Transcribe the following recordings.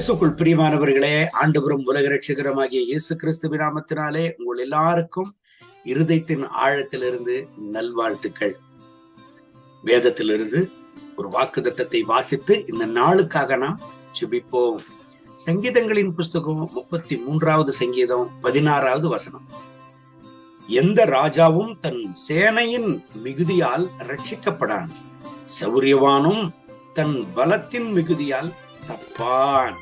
கிறிஸ்துக்குள் பிரியமானவர்களே ஆண்டுபுறம் உலக ரட்சகரமாகிய இயேசு கிறிஸ்து விராமத்தினாலே உங்கள் எல்லாருக்கும் இருதயத்தின் ஆழத்திலிருந்து நல்வாழ்த்துக்கள். வேதத்திலிருந்து ஒரு வாக்கு தத்தத்தை வாசித்து இந்த நாளுக்காக நாம் சுபிப்போம் சங்கீதங்களின் புஸ்தகம் முப்பத்தி மூன்றாவது சங்கீதம் பதினாறாவது வசனம். எந்த ராஜாவும் தன் சேனையின் மிகுதியால் ரட்சிக்கப்படான் சௌரியவானும் தன் பலத்தின் மிகுதியால் தப்பான்.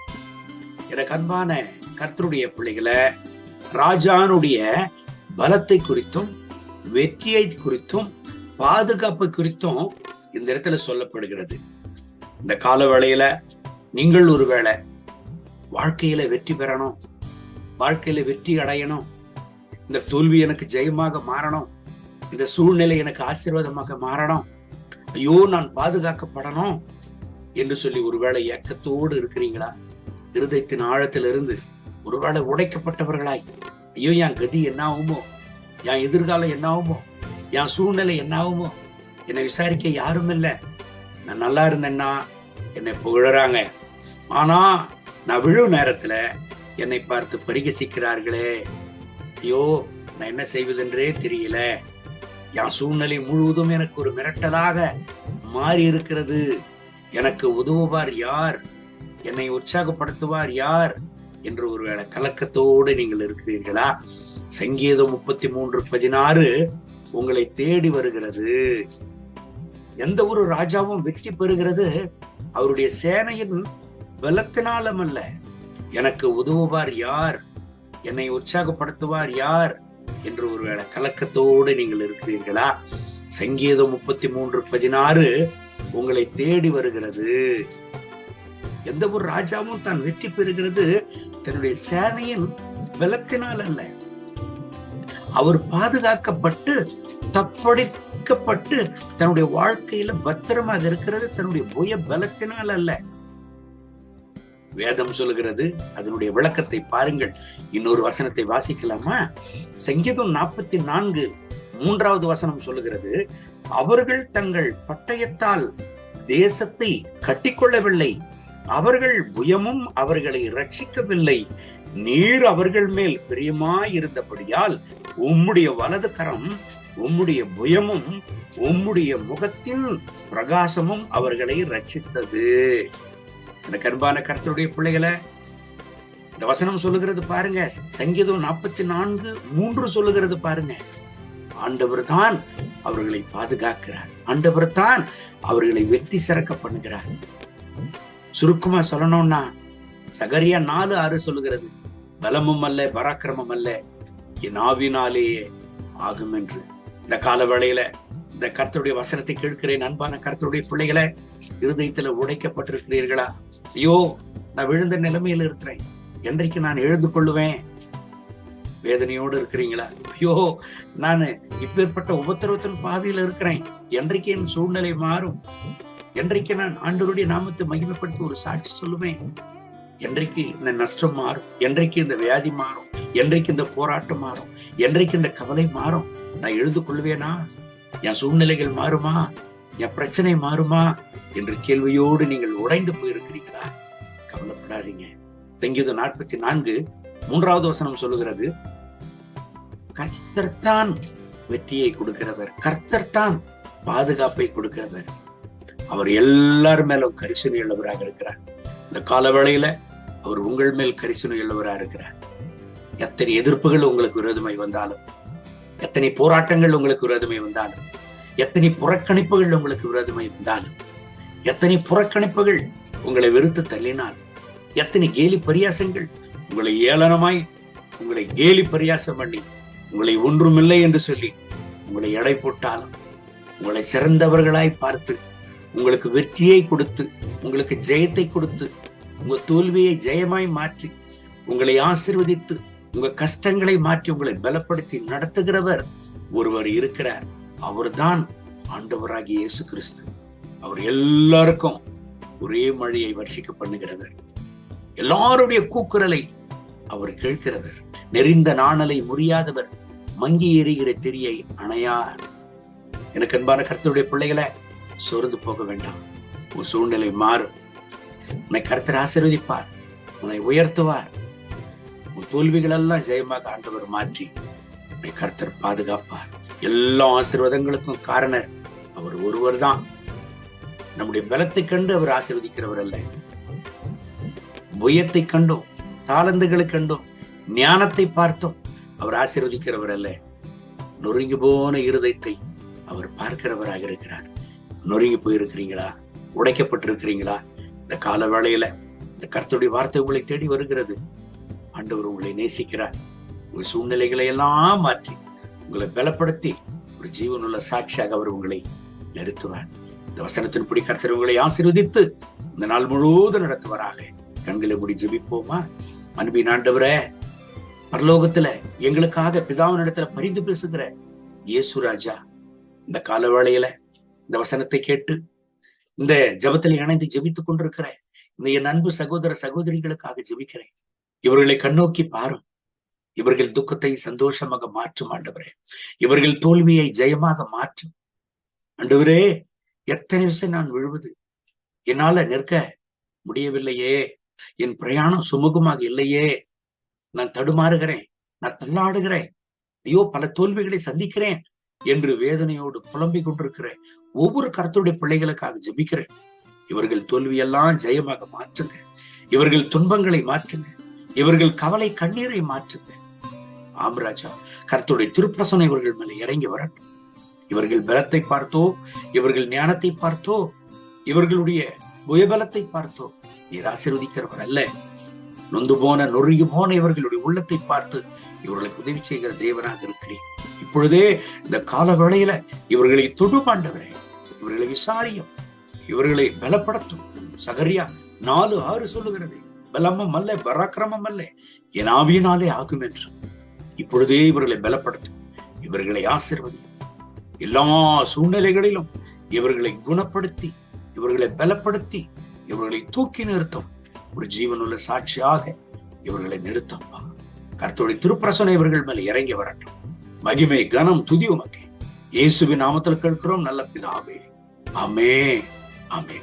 எனக்கு அன்பான கர்த்தருடைய பிள்ளைகளை ராஜானுடைய பலத்தை குறித்தும் வெற்றியை குறித்தும் பாதுகாப்பு குறித்தும் இந்த இடத்துல சொல்லப்படுகிறது. இந்த கால வேளையில நீங்கள் ஒருவேளை வாழ்க்கையில வெற்றி பெறணும் வாழ்க்கையில வெற்றி அடையணும் இந்த தோல்வி எனக்கு ஜெயமாக மாறணும் இந்த சூழ்நிலை எனக்கு ஆசீர்வாதமாக மாறணும் ஐயோ நான் பாதுகாக்கப்படணும் என்று சொல்லி ஒருவேளை ஏக்கத்தோடு இருக்கிறீங்களா? இருதயத்தின் ஆழத்திலிருந்து ஒருவேளை உடைக்கப்பட்டவர்களாய். ஐயோ என் கதி என்ன ஆகுமோ என் எதிர்காலம் என்ன ஆகுமோ என் சூழ்நிலை என்ன ஆகுமோ என்னை விசாரிக்க யாரும் இல்லை. நான் நல்லா இருந்தேன்னா என்னை புகழறாங்க. ஆனா நான் விழு நேரத்துல என்னை பார்த்து பரிகசிக்கிறார்களே. ஐயோ நான் என்ன செய்வதென்றே தெரியல. என் சூழ்நிலை முழுவதும் எனக்கு ஒரு மிரட்டலாக மாறி இருக்கிறது எனக்கு உதவுவார் யார்? என்னை உற்சாகப்படுத்துவார் யார்? என்று ஒருவேளை கலக்கத்தோடு நீங்கள் இருக்கிறீர்களா? சங்கீதம் முப்பத்தி மூன்று பதினாறு உங்களை தேடி வருகிறது. எந்த ஒரு ராஜாவும் வெற்றி பெறுகிறது. அவருடைய சேனையின் பலத்தினாலும் அல்ல எனக்கு உதவுவார் யார்? என்னை உற்சாகப்படுத்துவார் யார்? என்று ஒருவேளை கலக்கத்தோடு நீங்கள் இருக்கிறீர்களா? சங்கீதம் முப்பத்தி மூன்று பதினாறு உங்களை தேடி வருகிறது. எந்த ஒரு ராஜாவும் தான் வெற்றி பெறுகிறது. தன்னுடைய சேனையின் பலத்தினால் அல்ல. அவர் பாதுகாக்கப்பட்டு தப்படிக்கப்பட்டு தன்னுடைய வாழ்க்கையில பத்திரமாக இருக்கிறது. தன்னுடைய புய பலத்தினால் அல்ல. வேதம் சொல்லுகிறது அதனுடைய விளக்கத்தை பாருங்கள். இன்னொரு வசனத்தை வாசிக்கலாமா? சங்கீதம் நாற்பத்தி நான்கு மூன்றாவது வசனம் சொல்லுகிறது அவர்கள் தங்கள் பட்டயத்தால் தேசத்தை கட்டிக்கொள்ளவில்லை. அவர்கள் புயமும் அவர்களை ரட்சிக்கவில்லை நீர் அவர்கள் மேல் பிரியமாயிருந்தபடியால் உம்முடைய வலது கரம் உம்முடைய புயமும் உம்முடைய முகத்தின் பிரகாசமும் அவர்களை ரட்சித்தது எனக்கு அன்பான கருத்துடைய பிள்ளைகளை இந்த வசனம் சொல்லுகிறது பாருங்க. சங்கீதம் நாற்பத்தி நான்கு மூன்று சொல்லுகிறது பாருங்க. ஆண்டவர் தான் அவர்களை பாதுகாக்கிறார். ஆண்டவர் தான் அவர்களை வெற்றி சிறக்க பண்ணுகிறார் சுருக்கமா சொல்லணும்னா சகரியா நாலு ஆறு சொல்லுகிறது. பலமும் அல்ல பராக்கிரமம் அல்ல. என் ஆவினாலேயே ஆகும் என்று. இந்த கால வேளையில இந்த கர்த்தருடைய வசனத்தை கேட்கிறேன் அன்பான கர்த்தருடைய பிள்ளைகளை இருதயத்துல உடைக்கப்பட்டிருக்கிறீர்களா? ஐயோ நான் விழுந்த நிலைமையில இருக்கிறேன். என்றைக்கு நான் எழுந்து கொள்ளுவேன்? வேதனையோடு இருக்கிறீங்களா? ஐயோ நான் இப்பேற்பட்ட உபத்திரவத்தின் பாதையில இருக்கிறேன். என்றைக்கு என் சூழ்நிலை மாறும். என்றைக்கு நான் ஆண்டருடைய நாமத்தை மகிமைப்படுத்தி ஒரு சாட்சி சொல்லுவேன். என்றைக்கு இந்த நஷ்டம் மாறும் என்றைக்கு இந்த வியாதி மாறும் என்றைக்கு இந்த போராட்டம் மாறும் என்றைக்கு இந்த கவலை மாறும் நான் எழுது கொள்வேனா? என் சூழ்நிலைகள் மாறுமா? என் பிரச்சனை மாறுமா? என்ற கேள்வியோடு நீங்கள் உடைந்து போயிருக்கிறீங்களா கவலைப்படாதீங்க. சங்கீதம் நாற்பத்தி நான்கு மூன்றாவது வசனம் சொல்லுகிறது. கர்த்தர்தான் வெற்றியை கொடுக்கிறவர். கர்த்தர்தான் பாதுகாப்பை கொடுக்கிறவர். அவர் எல்லார் மேலும் கரிசனை உள்ளவராக இருக்கிறார். இந்த கால வேளையில அவர் உங்கள் மேல் கரிசனை உள்ளவராக இருக்கிறார். எத்தனை எதிர்ப்புகள் உங்களுக்கு விரோதமை வந்தாலும் எத்தனை போராட்டங்கள் உங்களுக்கு விரோதமை வந்தாலும் எத்தனை புறக்கணிப்புகள் உங்களுக்கு விரோதமை வந்தாலும் எத்தனை புறக்கணிப்புகள் உங்களை வெறுத்து தள்ளினால் எத்தனை கேலி பரியாசங்கள் உங்களை ஏளனமாய் உங்களை கேலி பரியாசம் பண்ணி உங்களை ஒன்றுமில்லை என்று சொல்லி உங்களை எடை போட்டாலும் உங்களை சிறந்தவர்களாய் பார்த்து உங்களுக்கு வெற்றியை கொடுத்து உங்களுக்கு ஜெயத்தை கொடுத்து உங்க தோல்வியை ஜெயமாய் மாற்றி உங்களை ஆசிர்வதித்து உங்க கஷ்டங்களை மாற்றி உங்களை பலப்படுத்தி நடத்துகிறவர் ஒருவர் இருக்கிறார். அவர்தான் ஆண்டவராகிய இயேசு கிறிஸ்து. அவர் எல்லாருக்கும் ஒரே மழையை வர்ஷிக்க பண்ணுகிறவர். எல்லாருடைய கூக்குரலை அவர் கேட்கிறவர் நெறிந்த நாணலை முறியாதவர் மங்கி எறிகிற திரியை அணையார். எனக்கு அன்பான கருத்துடைய பிள்ளைகளை சோர்ந்து போக வேண்டாம். உன் சூழ்நிலை மாறும். உன்னை கர்த்தர் ஆசீர்வதிப்பார். உன்னை உயர்த்துவார். உன் தோல்விகள் எல்லாம் ஜெயமாக ஆண்டவர் மாற்றி உன்னை கர்த்தர் பாதுகாப்பார். எல்லா ஆசீர்வாதங்களுக்கும் காரணர் அவர் ஒருவர் தான் நம்முடைய பலத்தை கண்டு அவர் ஆசீர்வதிக்கிறவர் அல்ல. புயத்தை கண்டும் தாளந்துகளை கண்டோம். ஞானத்தை பார்த்தோம். அவர் ஆசீர்வதிக்கிறவர் அல்ல நொறுங்கி போன இருதயத்தை அவர் பார்க்கிறவராக இருக்கிறார். நொறுங்கி போயிருக்கிறீங்களா? உடைக்கப்பட்டிருக்கிறீங்களா? இந்த கால வேளையில இந்த கர்த்தருடைய வார்த்தை உங்களை தேடி வருகிறது. ஆண்டவர் உங்களை நேசிக்கிறார். உங்கள் சூழ்நிலைகளை எல்லாம் மாற்றி உங்களை பலப்படுத்தி ஒரு ஜீவனுள்ள சாட்சியாக அவர் உங்களை நிறுத்துவார். இந்த வசனத்தின்படி கர்த்தர் உங்களை ஆசீர்வதித்து இந்த நாள் முழுவதும் நடத்துவாராக. கண்களை முடி ஜெபிப்போமா? அன்பின் ஆண்டவரே பரலோகத்துல எங்களுக்காக பிதாவின் இடத்துல பரிந்து பேசுகிற இயேசு ராஜா இந்த கால வேளையில இந்த வசனத்தை கேட்டு இந்த ஜபத்தில் இணைந்து ஜெபித்துக் கொண்டிருக்கிற இந்த என் அன்பு சகோதர சகோதரிகளுக்காக ஜெபிக்கிறேன். இவர்களை கண்ணோக்கி பாரும். இவர்கள் துக்கத்தை சந்தோஷமாக மாற்றும் ஆண்டவரே. இவர்கள் தோல்வியை ஜெயமாக மாற்றும். ஆண்டவரே எத்தனை விஷயம் நான் விழுவது? என்னால நிற்க முடியவில்லையே. என் பிரயாணம் சுமூகமாக இல்லையே. நான் தடுமாறுகிறேன். நான் தள்ளாடுகிறேன். ஐயோ பல தோல்விகளை சந்திக்கிறேன் என்று வேதனையோடு புலம்பிக் கொண்டிருக்கிற ஒவ்வொரு கருத்துடைய பிள்ளைகளுக்காக ஜபிக்கிறேன். இவர்கள் தோல்வியெல்லாம் ஜெயமாக மாற்றுங்க. இவர்கள் துன்பங்களை மாற்றுங்க. இவர்கள் கவலை கண்ணீரை மாற்றுங்க. ஆம்ராஜா கர்த்தருடைய திருப்பிரசனை இவர்கள் மேல இறங்கி வரட்டும். இவர்கள் பலத்தை பார்த்தோ இவர்கள் ஞானத்தை பார்த்தோ இவர்களுடைய உயபலத்தை பார்த்தோ நீர் ஆசீர்வதிக்கிறவர் அல்ல. நொந்து போன நொறுங்கி போன இவர்களுடைய உள்ளத்தை பார்த்து இவர்களுக்கு உதவி செய்கிற தேவனாக இருக்கிறேன். இப்பொழுதே இந்த கால வேளையில இவர்களை தொடுபாண்டவரே இவர்களை விசாரியும். இவர்களை பலப்படுத்தும். சகரியா நாலு ஆறு சொல்லுகிறது. பலமும் அல்ல பராக்கிரமம் அல்ல. என் ஆவியினாலே ஆகும் என்று. இப்பொழுதே இவர்களை பலப்படுத்தும் இவர்களை ஆசிர்வதி. எல்லா சூழ்நிலைகளிலும் இவர்களை குணப்படுத்தி இவர்களை பலப்படுத்தி இவர்களை தூக்கி நிறுத்தும். ஒரு ஜீவனுள்ள சாட்சியாக இவர்களை நிறுத்தும். கர்த்தருடைய திருப்பிரசனை இவர்கள் மேல் இறங்கி வரட்டும். மகிமை கனம் துதி உமக்கு. இயேசுவின் நாமத்தில் கேட்கிறோம் நல்ல பிதாவே. அமே அமே